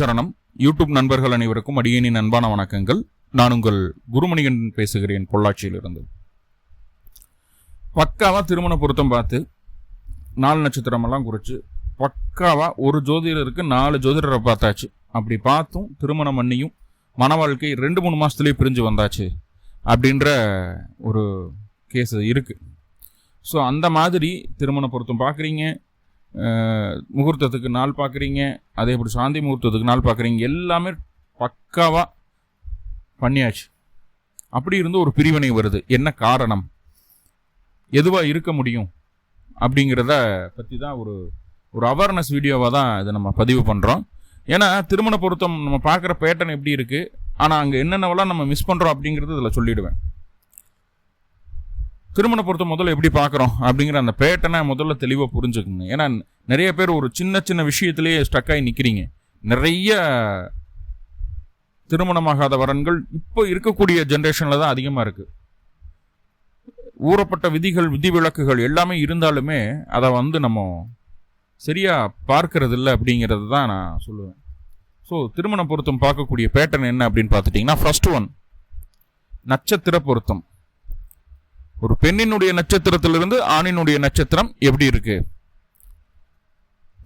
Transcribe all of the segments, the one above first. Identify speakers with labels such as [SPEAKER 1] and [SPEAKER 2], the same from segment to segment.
[SPEAKER 1] சரணம். யூடியூப் நண்பர்கள் அனைவருக்கும் அடியேனின் அன்பான வணக்கங்கள். நான் உங்கள் குருமணிகன் பேசுகிறேன் பொள்ளாச்சியிலிருந்து. பக்காவா திருமண பொருத்தம் பார்த்து நாலு நட்சத்திரம் எல்லாம் குறிச்சு பக்காவா ஒரு ஜோதிடருக்கு நாலு ஜோதிடரை பார்த்தாச்சு. அப்படி பார்த்தும் திருமணம் பண்ணியும் மன வாழ்க்கை ரெண்டு மூணு மாசத்துலயே பிரிஞ்சு வந்தாச்சு அப்படின்ற ஒரு கேஸ் இருக்கு. ஸோ அந்த மாதிரி திருமண பொருத்தம் பார்க்குறீங்க. முகூர்த்தத்துக்கு நாள் பார்க்குறீங்க அதே போல் சாந்தி முகூர்த்தத்துக்கு நாள் பார்க்குறீங்க எல்லாமே பக்காவாக பண்ணியாச்சு. அப்படி இருந்து ஒரு பிரிவினை வருது. என்ன காரணம்? எதுவாக இருக்க முடியும்? அப்படிங்கிறத பற்றி தான் ஒரு ஒரு அவேர்னஸ் வீடியோவாக தான் இதை நம்ம பதிவு பண்ணுறோம் ஏன்னா திருமண பொருத்தம் நம்ம பார்க்குற பேட்டர்ன் எப்படி இருக்குது ஆனால் அங்கே என்னென்னவெல்லாம் நம்ம மிஸ் பண்ணுறோம் அப்படிங்கிறது இதில் சொல்லிவிடுவேன் திருமண பொருத்தம் முதல்ல எப்படி பார்க்குறோம் அப்படிங்கிற அந்த பேட்டனை முதல்ல தெளிவாக புரிஞ்சுக்கணும். ஏன்னா நிறைய பேர் ஒரு சின்ன சின்ன விஷயத்திலேயே ஸ்டக் ஆகி நிற்கிறீங்க நிறைய திருமணமாகாத வரன்கள் இப்போ இருக்கக்கூடிய ஜென்ரேஷனில் தான் அதிகமாக இருக்குது ஊறப்பட்ட விதிகள் விதிவிலக்குகள் எல்லாமே இருந்தாலுமே அதை வந்து நம்ம சரியாக பார்க்கறது இல்லை அப்படிங்கிறது தான் நான் சொல்லுவேன். ஸோ திருமண பொருத்தம் பார்க்கக்கூடிய பேட்டர்ன் என்ன அப்படின்னு பார்த்துட்டிங்கன்னா ஃபர்ஸ்ட் ஒன் நட்சத்திர பொருத்தம். ஒரு பெண்ணினுடைய நட்சத்திரத்திலிருந்து ஆணினுடைய நட்சத்திரம் எப்படி இருக்கு?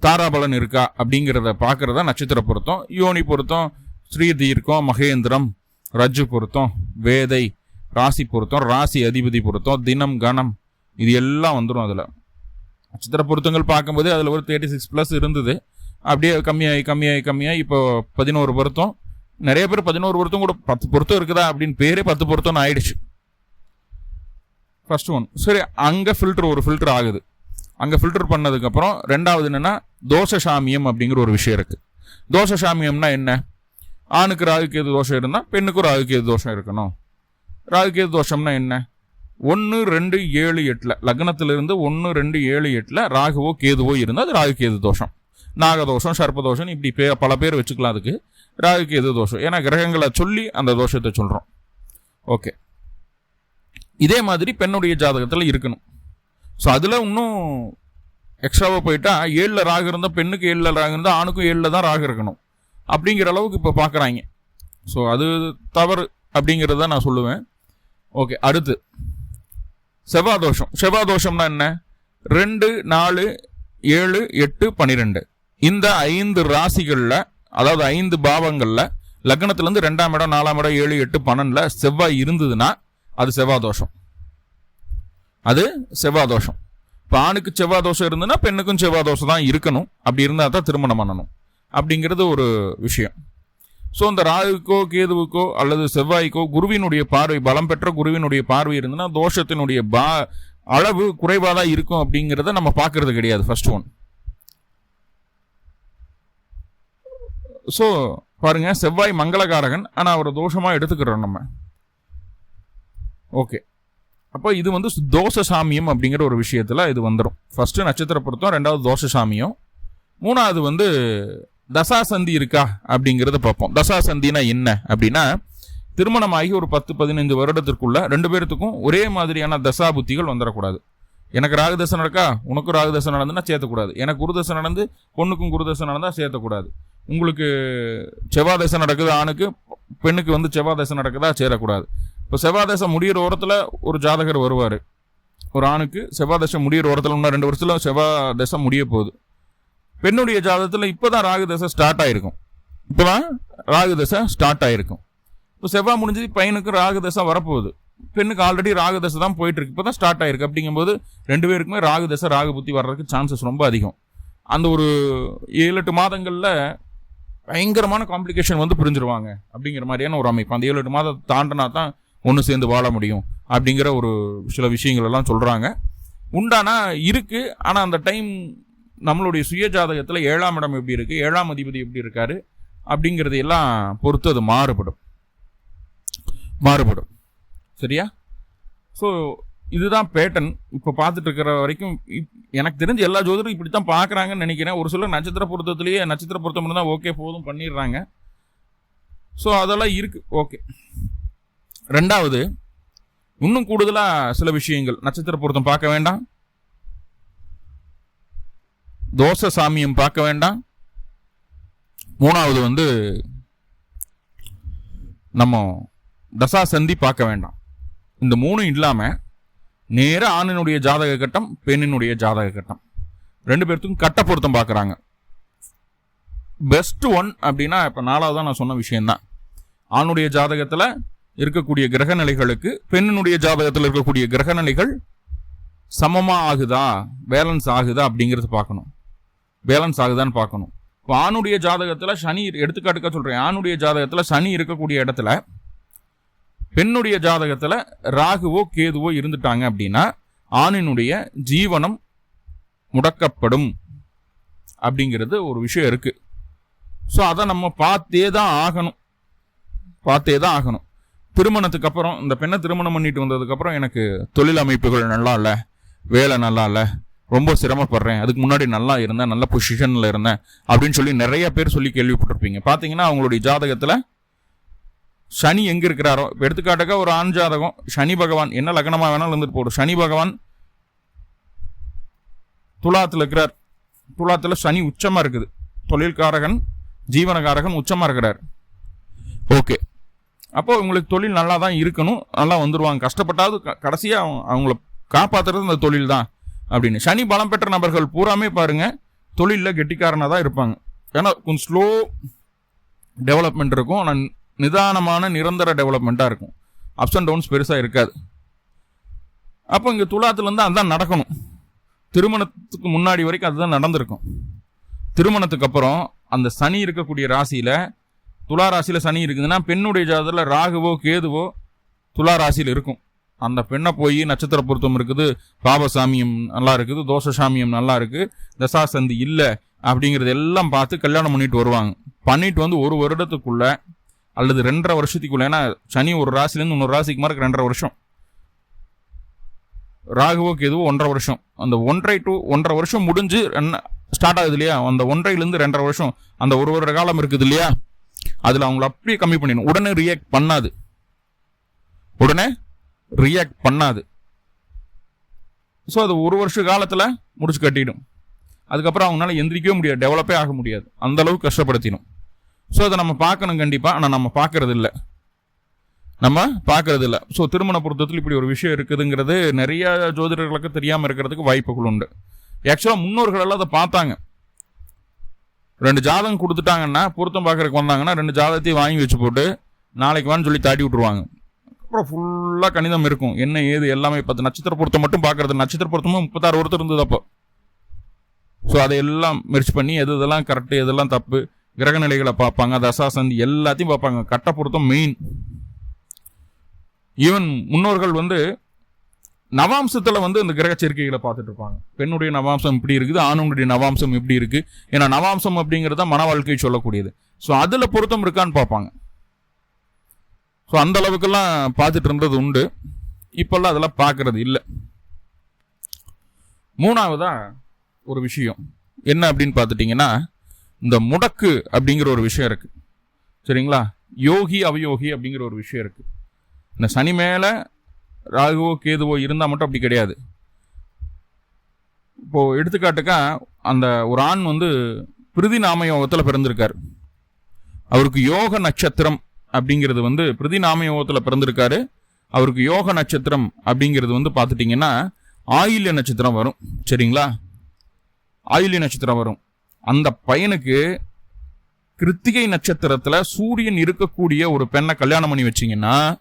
[SPEAKER 1] தாராபலன் இருக்கா அப்படிங்கிறத பார்க்கறதா நட்சத்திர பொருத்தம். யோனி பொருத்தம் ஸ்ரீ தீர்க்கம் மகேந்திரம் ரஜு பொருத்தம் வேதை ராசி பொருத்தம் ராசி அதிபதி பொருத்தம் தினம் கணம் இது எல்லாம் வந்துடும் அதில். நட்சத்திர பொருத்தங்கள் பார்க்கும்போது அதில் ஒரு தேர்ட்டி சிக்ஸ் ப்ளஸ் இருந்தது. அப்படியே கம்மியாகி கம்மியாகி கம்மியாகி இப்போ பதினோரு பொருத்தம். நிறைய பேர் பதினோரு பொருத்தம் கூட பத்து பொருத்தம் இருக்குதா அப்படின்னு பேரே பத்து பொருத்தம்னு ஆயிடுச்சு. ஃபர்ஸ்ட் ஒன் சரி அங்கே ஃபில்டர் ஒரு ஃபில்டர் ஆகுது. அங்கே ஃபில்டர் பண்ணதுக்கப்புறம் ரெண்டாவது என்னென்னா தோசை சாமியம் அப்படிங்கிற ஒரு விஷயம் இருக்குது தோசை சாமியம்னா என்ன? ஆணுக்கு ராகுக்கேது தோஷம் இருந்தால் பெண்ணுக்கு ராகுக்கு எது தோஷம் இருக்கணும்? ராகுக்கேது தோஷம்னா என்ன? ஒன்று ரெண்டு ஏழு எட்டில். லக்னத்திலிருந்து ஒன்று ரெண்டு ஏழு எட்டில் ராகுவோ கேதுவோ இருந்தால் அது ராகுகேது தோஷம்? நாகதோஷம் சர்ப்பதோஷம் இப்படி பே பல பேர் வச்சுக்கலாம் அதுக்கு. ராகுகேது தோஷம்? ஏன்னா கிரகங்களை சொல்லி அந்த தோஷத்தை சொல்கிறோம் ஓகே இதே மாதிரி பெண்ணுடைய ஜாதகத்தில் இருக்கணும். ஸோ அதில் இன்னும் எக்ஸ்ட்ராவாக போயிட்டா ஏழில் ராகு இருந்தால் பெண்ணுக்கு ஏழில் ராகு இருந்தால் ஆணுக்கும் ஏழில் தான் ராகு இருக்கணும். அப்படிங்கிற அளவுக்கு இப்போ பார்க்குறாங்க ஸோ அது தவறு அப்படிங்கிறத நான் சொல்லுவேன். ஓகே அடுத்து. செவ்வாதோஷம். செவ்வாதோஷம்னா என்ன? ரெண்டு நாலு ஏழு எட்டு பன்னிரெண்டு இந்த ஐந்து ராசிகளில் அதாவது ஐந்து பாவங்களில் லக்னத்துலேருந்து ரெண்டாம் இடம் நாலாம் இடம் ஏழு எட்டு பன்னெண்டில் செவ்வாய் இருந்ததுன்னா அது செவ்வாதோஷம். அது செவ்வாதோஷம். இப்போ ஆணுக்கு செவ்வாதோஷம் இருந்ததுன்னா பெண்ணுக்கும் செவ்வாதோஷம் தான் இருக்கணும். அப்படி இருந்தால் தான் திருமணம் பண்ணணும். அப்படிங்கிறது ஒரு விஷயம். ஸோ இந்த ராகுக்கோ கேதுவுக்கோ அல்லது செவ்வாய்க்கோ குருவினுடைய பார்வை பலம் பெற்ற குருவினுடைய பார்வை இருந்ததுன்னா தோஷத்தினுடைய பா அளவு குறைவாக தான் இருக்கும் அப்படிங்கிறத நம்ம பார்க்கறது கிடையாது ஃபர்ஸ்ட் ஒன் ஸோ பாருங்க செவ்வாய் மங்களகாரகன் ஆனால் அவரை தோஷமாக எடுத்துக்கிறோம் நம்ம. ஓகே. அப்போ இது வந்து தோசை சாமியம் அப்படிங்கிற ஒரு விஷயத்தில் இது வந்துடும் ஃபஸ்ட்டு நட்சத்திர பொருத்தம் ரெண்டாவது தோசை சாமியம். மூணாவது வந்து தசாசந்தி இருக்கா அப்படிங்கிறத பார்ப்போம். தசாசந்தினா என்ன அப்படின்னா திருமணமாகி ஒரு பத்து பதினைந்து வருடத்திற்குள்ள ரெண்டு பேர்த்துக்கும் ஒரே மாதிரியான தசா புத்திகள் வந்துடக்கூடாது எனக்கு ராகுதசை நடக்கா? உனக்கும் ராகுதசை நடந்துன்னா சேர்த்தக்கூடாது. எனக்கு குருதசை நடந்து பொண்ணுக்கும் குருதசை நடந்தால் சேர்த்தக்கூடாது. உங்களுக்கு செவ்வாதசை நடக்குது ஆணுக்கு பெண்ணுக்கு வந்து செவ்வாதசை நடக்குதா? சேரக்கூடாது. இப்போ செவ்வாதசை முடிகிற ஓரத்தில் ஒரு ஜாதகர் வருவார். ஒரு ஆணுக்கு செவ்வாதசை முடிகிற ஓரத்தில் இன்னும் ரெண்டு வருஷத்தில் செவ்வாதசை முடிய போகுது. பெண்ணுடைய ஜாதகத்தில் இப்போ தான் ராகு தசை ஸ்டார்ட் ஆகிருக்கும் இப்போ தான் ராகு தசை ஸ்டார்ட் ஆகிருக்கும் இப்போ செவ்வாய் முடிஞ்சது பையனுக்கு ராகு தசை வரப்போகுது. பெண்ணுக்கு ஆல்ரெடி ராகு தசை தான் போயிட்டு இருக்கு இப்போ தான் ஸ்டார்ட் ஆயிருக்கு. அப்படிங்கும்போது ரெண்டு பேருக்குமே ராகுதசை ராகு புத்தி வர்றதுக்கு சான்சஸ் ரொம்ப அதிகம். அந்த ஒரு ஏழு எட்டு மாதங்களில் பயங்கரமான காம்ப்ளிகேஷன் வந்து புரிஞ்சிருவாங்க. அப்படிங்கிற மாதிரியான ஒரு அமைப்பு. அந்த ஏழு எட்டு மாதம் தாண்டினா தான் ஒன்று சேர்ந்து வாழ முடியும் அப்படிங்கிற ஒரு சில விஷயங்கள் எல்லாம் சொல்கிறாங்க உண்டானா இருக்குது ஆனால் அந்த டைம் நம்மளுடைய சுய ஜாதகத்தில் ஏழாம் இடம் எப்படி இருக்குது ஏழாம் அதிபதி எப்படி இருக்காரு அப்படிங்கிறது எல்லாம் பொறுத்து அது மாறுபடும். மாறுபடும். சரியா? ஸோ இதுதான் பேட்டன் இப்போ பார்த்துட்டு இருக்கிற வரைக்கும் எனக்கு தெரிஞ்ச எல்லா ஜோதிடரும் இப்படி தான் பார்க்குறாங்கன்னு நினைக்கிறேன். ஒரு சில நட்சத்திர பொருத்தத்திலேயே நட்சத்திர பொருத்தம் தான் ஓகே போதும் பண்ணிடுறாங்க. ஸோ அதெல்லாம் இருக்குது ஓகே ரெண்டாவது இன்னும் கூடுதலாக சில விஷயங்கள். நட்சத்திர பொருத்தம் பார்க்க வேண்டாம். தோசை சாமியம் பார்க்க வேண்டாம். மூணாவது வந்து நம்ம தசா சந்தி பார்க்க வேண்டாம். இந்த மூணும் இல்லாமல் நேராக ஆணினுடைய ஜாதக கட்டம் பெண்ணினுடைய ஜாதக கட்டம். ரெண்டு பேர்த்துக்கும் கட்ட பொருத்தம் பார்க்குறாங்க. பெஸ்ட் ஒன் அப்படின்னா இப்போ நாலாவது தான் நான் சொன்ன விஷயம்தான். ஆணுடைய ஜாதகத்தில் இருக்கக்கூடிய கிரக நிலைகளுக்கு பெண்ணினுடைய ஜாதகத்தில் இருக்கக்கூடிய கிரக நிலைகள் சமமாக ஆகுதா? பேலன்ஸ் ஆகுதா அப்படிங்கிறது பார்க்கணும். பேலன்ஸ் ஆகுதான்னு பார்க்கணும். இப்போ ஆணுடைய ஜாதகத்தில் சனி எடுத்துக்காட்டுக்க சொல்கிறேன் ஆணுடைய ஜாதகத்தில் சனி இருக்கக்கூடிய இடத்துல பெண்ணுடைய ஜாதகத்தில் ராகுவோ கேதுவோ இருந்துட்டாங்க அப்படின்னா ஆணினுடைய ஜீவனம் முடக்கப்படும் அப்படிங்கிறது ஒரு விஷயம் இருக்குது ஸோ அதை நம்ம பார்த்தே தான் ஆகணும். பார்த்தே தான் ஆகணும். திருமணத்துக்கு அப்புறம் இந்த பெண்ணை திருமணம் பண்ணிட்டு வந்ததுக்கப்புறம் எனக்கு தொழில் அமைப்புகள் நல்லா இல்லை வேலை நல்லா இல்லை ரொம்ப சிரமப்படுறேன் அதுக்கு முன்னாடி நல்லா இருந்தேன் நல்ல பொசிஷனில் இருந்தேன் அப்படின்னு சொல்லி நிறைய பேர் சொல்லி கேள்விப்பட்டிருப்பீங்க. பார்த்தீங்கன்னா அவங்களுடைய ஜாதகத்தில் சனி எங்கே இருக்கிறாரோ இப்போ எடுத்துக்காட்டுக்க ஒரு ஆண் ஜாதகம் சனி பகவான் என்ன லக்னமாக வேணாலும் இருந்துட்டு போடும் சனி பகவான் துலாத்தில் இருக்கிறார். துலாத்தில் சனி உச்சமாக இருக்குது. தொழில்காரகன் ஜீவனகாரகன் உச்சமாக இருக்கிறார். ஓகே. அப்போ உங்களுக்கு தொழில் நல்லா தான் இருக்கணும். நல்லா வந்துடுவாங்க கஷ்டப்பட்டாவது கடைசியாக அவங்கள காப்பாற்றுறது அந்த தொழில் தான் அப்படின்னு. சனி பலம் பெற்ற நபர்கள் பூராமே பாருங்கள் தொழிலில் கெட்டிக்காரனாக தான் இருப்பாங்க. ஏன்னா கொஞ்சம் ஸ்லோ டெவலப்மெண்ட் இருக்கும். ஆனால் நிதானமான நிரந்தர டெவலப்மெண்ட்டாக இருக்கும். அப்ஸ் அண்ட் டவுன்ஸ் பெருசாக இருக்காது. அப்போ இங்கே துலாத்துலேருந்து அதுதான் நடக்கணும். திருமணத்துக்கு முன்னாடி வரைக்கும் அதுதான் நடந்திருக்கும். திருமணத்துக்கு அப்புறம் அந்த சனி இருக்கக்கூடிய ராசியில் துலா ராசியில் சனி இருக்குதுன்னா பெண்ணுடைய ஜாதத்தில் ராகுவோ கேதுவோ துலா ராசியில் இருக்கும். அந்த பெண்ணை போய் நட்சத்திர பொருத்தம் இருக்குது பாபசாமியம் நல்லா இருக்குது தோஷசாமியம் நல்லா இருக்குது தசாசந்தி இல்லை அப்படிங்கிறது எல்லாம் பார்த்து கல்யாணம் பண்ணிட்டு வருவாங்க. பண்ணிட்டு வந்து ஒரு வருடத்துக்குள்ள அல்லது ரெண்டரை வருஷத்துக்குள்ள ஏன்னா சனி ஒரு ராசிலேருந்து இன்னொரு ராசிக்கு மாதிரி ரெண்டரை வருஷம். ராகுவோ கேதுவோ ஒன்றரை வருஷம். அந்த ஒன்றரை டு ஒன்றரை வருஷம் முடிஞ்சு ஸ்டார்ட் ஆகுது இல்லையா? அந்த ஒன்றையிலேருந்து ரெண்டரை வருஷம். அந்த ஒரு வருட காலம் இருக்குது இல்லையா? அதில் அவங்கள அப்படியே கம்மி பண்ணிடணும். உடனே ரியாக்ட் பண்ணாது. உடனே ரியாக்ட் பண்ணாது. ஸோ அது ஒரு வருஷ காலத்தில் முடிச்சு கட்டிடும். அதுக்கப்புறம் அவங்களால எந்திரிக்கவே முடியாது. டெவலப்பே ஆக முடியாது. அந்த அளவுக்கு கஷ்டப்படுத்திடும். ஸோ அதை நம்ம பார்க்கணும் கண்டிப்பாக ஆனால் நம்ம பார்க்கறது இல்லை நம்ம பார்க்கறது இல்லை ஸோ திருமண பொருத்தத்தில் இப்படி ஒரு விஷயம் இருக்குதுங்கிறது நிறைய ஜோதிடர்களுக்கு தெரியாமல் இருக்கிறதுக்கு வாய்ப்புகள் உண்டு. ஆக்சுவலாக முன்னோர்கள் எல்லாம் அதை பார்த்தாங்க. ரெண்டு ஜாதகம் கொடுத்துட்டாங்கன்னா பொருத்தம் பார்க்கறதுக்கு வந்தாங்கன்னா ரெண்டு ஜாதகத்தையும் வாங்கி வச்சு போட்டு நாளைக்கு வான்னு சொல்லி தாட்டி விட்ருவாங்க அப்புறம் ஃபுல்லாக கணிதம் இருக்கும். என்ன ஏது எல்லாமே பத்து நட்சத்திர பொருத்தம் மட்டும் பார்க்கறது. நட்சத்திர பொருத்தமும் முப்பத்தாறு ஒருத்தர் இருந்தது அப்போ. ஸோ அதை எல்லாம் மெர்ச் பண்ணி எது இதெல்லாம் கரெக்டு எதெல்லாம் தப்பு கிரகநிலைகளை பார்ப்பாங்க தசாசந்தி எல்லாத்தையும் பார்ப்பாங்க. கட்ட பொருத்தம் மெயின் ஈவன் முன்னோர்கள் வந்து நவாம்சத்தில் வந்து இந்த கிரக சேர்க்கைகளை பார்த்துட்டு இருப்பாங்க. பெண்ணுடைய நவாம்சம் இப்படி இருக்குது ஆணுடைய நவாம்சம் இப்படி இருக்கு. ஏன்னா நவாம்சம் அப்படிங்கிறத மன வாழ்க்கை சொல்லக்கூடியது. ஸோ அதில் பொருத்தம் இருக்கான்னு பார்ப்பாங்க. ஸோ அந்த அளவுக்கெல்லாம் பார்த்துட்டு இருந்தது உண்டு. இப்போல்லாம் அதெல்லாம் பார்க்கறது இல்லை. மூணாவதா ஒரு விஷயம். என்ன அப்படின்னு பார்த்துட்டிங்கன்னா இந்த முடக்கு அப்படிங்கிற ஒரு விஷயம் இருக்கு. சரிங்களா? யோகி அவயோகி அப்படிங்கிற ஒரு விஷயம் இருக்கு. இந்த சனி மேலே ராகுவோ கேதுவோ இருந்தால் மட்டும் அப்படி கிடையாது. இப்போது எடுத்துக்காட்டுக்கா அந்த ஒரு ஆண் வந்து பிரிதி நாமயோகத்தில் பிறந்திருக்கார். அவருக்கு யோக நட்சத்திரம் அப்படிங்கிறது வந்து பிரிதி நாமயோகத்தில் பிறந்திருக்காரு. அவருக்கு யோக நட்சத்திரம் அப்படிங்கிறது வந்து பார்த்துட்டிங்கன்னா ஆயில்ய நட்சத்திரம் வரும். சரிங்களா? ஆயில்ய நட்சத்திரம் வரும். அந்த பையனுக்கு கிருத்திகை நட்சத்திரத்தில் சூரியன் இருக்கக்கூடிய ஒரு பெண்ணை கல்யாணம் பண்ணி வச்சிங்கன்னா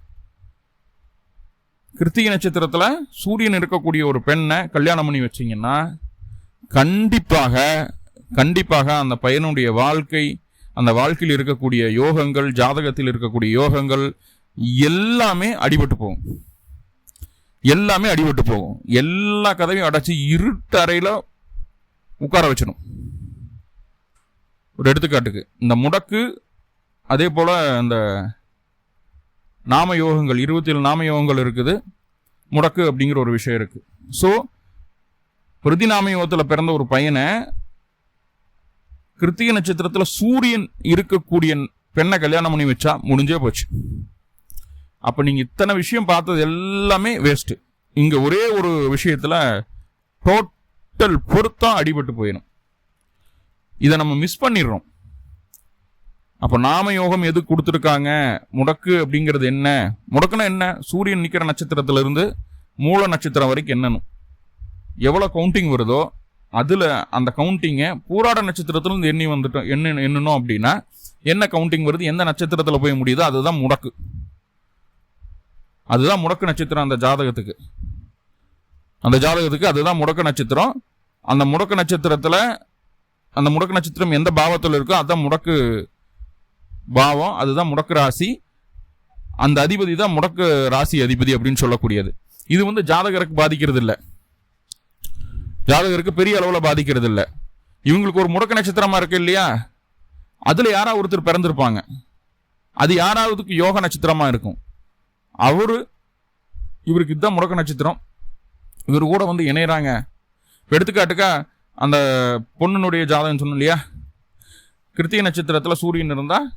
[SPEAKER 1] கிருத்திகை நட்சத்திரத்தில் சூரியன் இருக்கக்கூடிய ஒரு பெண்ணை கல்யாணம் பண்ணி வச்சிங்கன்னா கண்டிப்பாக கண்டிப்பாக அந்த பையனுடைய வாழ்க்கை அந்த வாழ்க்கையில் இருக்கக்கூடிய யோகங்கள் ஜாதகத்தில் இருக்கக்கூடிய யோகங்கள் எல்லாமே அடிபட்டு போகும். எல்லாமே அடிபட்டு போகும். எல்லா கதவையும் அடைச்சி இருட்டறையில் உட்கார வச்சிடும். ஒரு எடுத்துக்காட்டுக்கு இந்த முடக்கு அதே போல் இந்த நாம யோகங்கள் இருபத்தி ஏழு நாம யோகங்கள் இருக்குது. முடக்கு அப்படிங்கிற ஒரு விஷயம் இருக்குது ஸோ பிரதிநாம யோகத்தில் பிறந்த ஒரு பையனை கிருத்திக நட்சத்திரத்தில் சூரியன் இருக்கக்கூடிய பெண்ணை கல்யாணம் பண்ணி வச்சா முடிஞ்சே போச்சு. அப்போ நீங்கள் இத்தனை விஷயம் பார்த்தது எல்லாமே வேஸ்ட்டு இங்கே ஒரே ஒரு விஷயத்தில் டோட்டல் பொருத்தம் அடிபட்டு போயிடும் இதை நம்ம மிஸ் பண்ணிடுறோம். அப்போ நாம யோகம் எது கொடுத்துருக்காங்க? முடக்கு அப்படிங்கிறது என்ன? முடக்குனா என்ன? சூரியன் நிற்கிற நட்சத்திரத்திலிருந்து மூல நட்சத்திரம் வரைக்கும் என்னணும் எவ்வளோ கவுண்டிங் வருதோ அதில் அந்த கவுண்டிங்கை பூராட நட்சத்திரத்துலேருந்து எண்ணி வந்துட்டோம் என்ன எண்ணணும் அப்படின்னா என்ன கவுண்டிங் வருது? எந்த நட்சத்திரத்தில் போய் முடியுதோ அதுதான் முடக்கு. அதுதான் முடக்கு நட்சத்திரம் அந்த ஜாதகத்துக்கு. அந்த ஜாதகத்துக்கு அதுதான் முடக்கு நட்சத்திரம். அந்த முடக்கு நட்சத்திரத்தில் அந்த முடக்கு நட்சத்திரம் எந்த பாவத்தில் இருக்கோ அதுதான் முடக்கு பாவம் அதுதான் முடக்கு ராசி. அந்த அதிபதி தான் முடக்கு ராசி அதிபதி அப்படின்னு சொல்லக்கூடியது. இது வந்து ஜாதகருக்கு பாதிக்கிறது இல்லை ஜாதகருக்கு பெரிய அளவில் பாதிக்கிறது இல்லை இவங்களுக்கு ஒரு முடக்க நட்சத்திரமா இருக்கு இல்லையா? அதில் யாராவது ஒருத்தர் பிறந்திருப்பாங்க. அது யாராவதுக்கு யோக நட்சத்திரமா இருக்கும். அவரு இவருக்கு இதுதான் முடக்க நட்சத்திரம். இவர் கூட வந்து இணையறாங்க. எடுத்துக்காட்டுக்கா அந்த பொண்ணுனுடைய ஜாதகம் சொன்னோம் இல்லையா? கிருத்திக நட்சத்திரத்தில் சூரியன் இருந்தால்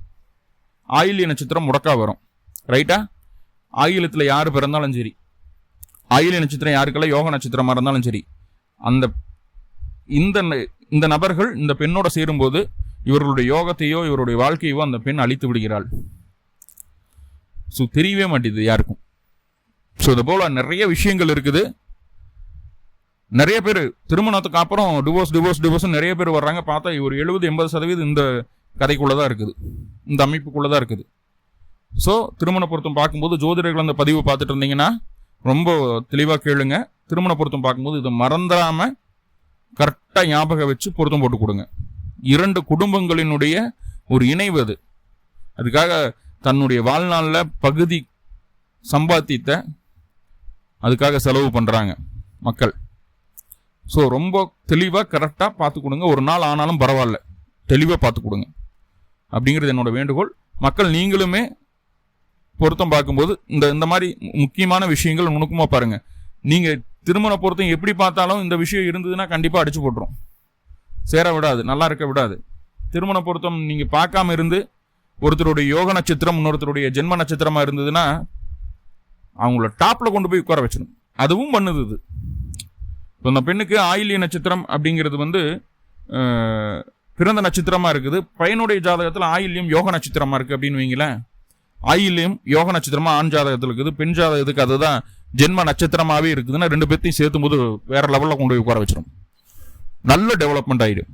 [SPEAKER 1] ஆயில்ய நட்சத்திரம் முடக்கா வரும். ரைட்டா ஆயிலத்தில் யார் பிறந்தாலும் சரி. ஆயில்ய நட்சத்திரம் யாருக்கெல்லாம் யோக நட்சத்திரமாக இருந்தாலும் சரி. அந்த இந்த ந- இந்த நபர்கள் இந்த பெண்ணோட சேரும்போது இவர்களுடைய யோகத்தையோ இவருடைய வாழ்க்கையோ அந்த பெண் அழித்து விடுகிறாள். ஸோ தெரியவே மாட்டேது யாருக்கும். ஸோ இது போல் நிறைய விஷயங்கள் இருக்குது. நிறைய பேர் திருமணத்துக்கு அப்புறம் டிவோர்ஸ் டிவோர்ஸ் டிவோர்ஸ் நிறைய பேர் வர்றாங்க. பார்த்தா ஒரு எழுபது எண்பது சதவீதம் இந்த கதைக்குள்ளே தான் இருக்குது. இந்த அமைப்புக்குள்ளே தான் இருக்குது. ஸோ திருமண பொருத்தம் பார்க்கும்போது ஜோதிடர்கள் அந்த பதிவு பார்த்துட்டு இருந்தீங்கன்னா ரொம்ப தெளிவாக கேளுங்க. திருமண பொருத்தம் பார்க்கும்போது இதை மறந்துடாமல் கரெக்டாக ஞாபகம் வச்சு பொருத்தம் போட்டு கொடுங்க. இரண்டு குடும்பங்களினுடைய ஒரு இணைவு அது. அதுக்காக தன்னுடைய வாழ்நாளில் பகுதி சம்பாத்தியத்தை அதுக்காக செலவு பண்ணுறாங்க மக்கள். ஸோ ரொம்ப தெளிவாக கரெக்டாக பார்த்து கொடுங்க. ஒரு நாள் ஆனாலும் பரவாயில்ல. தெளிவாக பார்த்து கொடுங்க. அப்படிங்கிறது என்னோட வேண்டுகோள். மக்கள் நீங்களுமே பொருத்தம் பார்க்கும்போது இந்த இந்த மாதிரி முக்கியமான விஷயங்கள் நுணுக்கமாக பாருங்க. நீங்கள் திருமண பொருத்தம் எப்படி பார்த்தாலும் இந்த விஷயம் இருந்ததுன்னா கண்டிப்பாக அடிச்சு போட்டுரும். சேர விடாது நல்லா இருக்க விடாது. திருமண பொருத்தம் நீங்கள் பார்க்காம இருந்து ஒருத்தருடைய யோக நட்சத்திரம் இன்னொருத்தருடைய ஜென்ம நட்சத்திரமா இருந்ததுன்னா அவங்கள டாப்ல கொண்டு போய் உட்கார வச்சிடும் அதுவும் பண்ணுது இது. இப்போ இந்த பெண்ணுக்கு ஆயிலிய நட்சத்திரம் அப்படிங்கிறது வந்து பிறந்த நட்சத்திரமா இருக்குது. பையனுடைய ஜாதகத்தில் ஆயில்யம் யோக நட்சத்திரமா இருக்கு அப்படின்னு வைங்களேன் ஆயில்யம் யோக நட்சத்திரமா ஆண் ஜாதகத்தில் இருக்குது. பெண் ஜாதகத்துக்கு அதுதான் ஜென்ம நட்சத்திரமாவே இருக்குதுன்னா ரெண்டு பேர்த்தையும் சேர்த்தும் போது வேற லெவலில் கொண்டு போய் உட்கார வச்சிடும் நல்ல டெவலப்மெண்ட் ஆயிடும்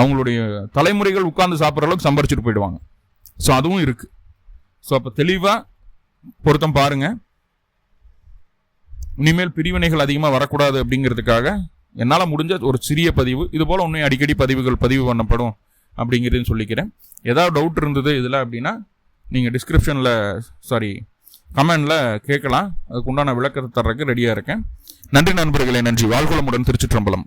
[SPEAKER 1] அவங்களுடைய தலைமுறைகள் உட்கார்ந்து சாப்பிட்ற அளவுக்கு சம்பாரிச்சுட்டு போயிடுவாங்க. ஸோ அதுவும் இருக்கு. ஸோ அப்போ தெளிவாக பொருத்தம் பாருங்க. இனிமேல் பிரிவினைகள் அதிகமாக வரக்கூடாது அப்படிங்கிறதுக்காக என்னால் முடிஞ்ச ஒரு சிறிய பதிவு இது போல் இன்னும் அடிக்கடி பதிவுகள் பதிவு பண்ணப்படும் அப்படிங்கிறதுன்னு சொல்லிக்கிறேன். ஏதாவது டவுட் இருந்தது இதில் அப்படின்னா நீங்கள் டிஸ்கிரிப்ஷனில் சாரி கமெண்டில் கேட்கலாம். அதுக்கு உண்டான விளக்கத்தை தர்றதுக்கு ரெடியாக இருக்கேன். நன்றி நண்பர்களே நன்றி. வாழ்குளமுடன் திருச்சிற்றம்பலம்.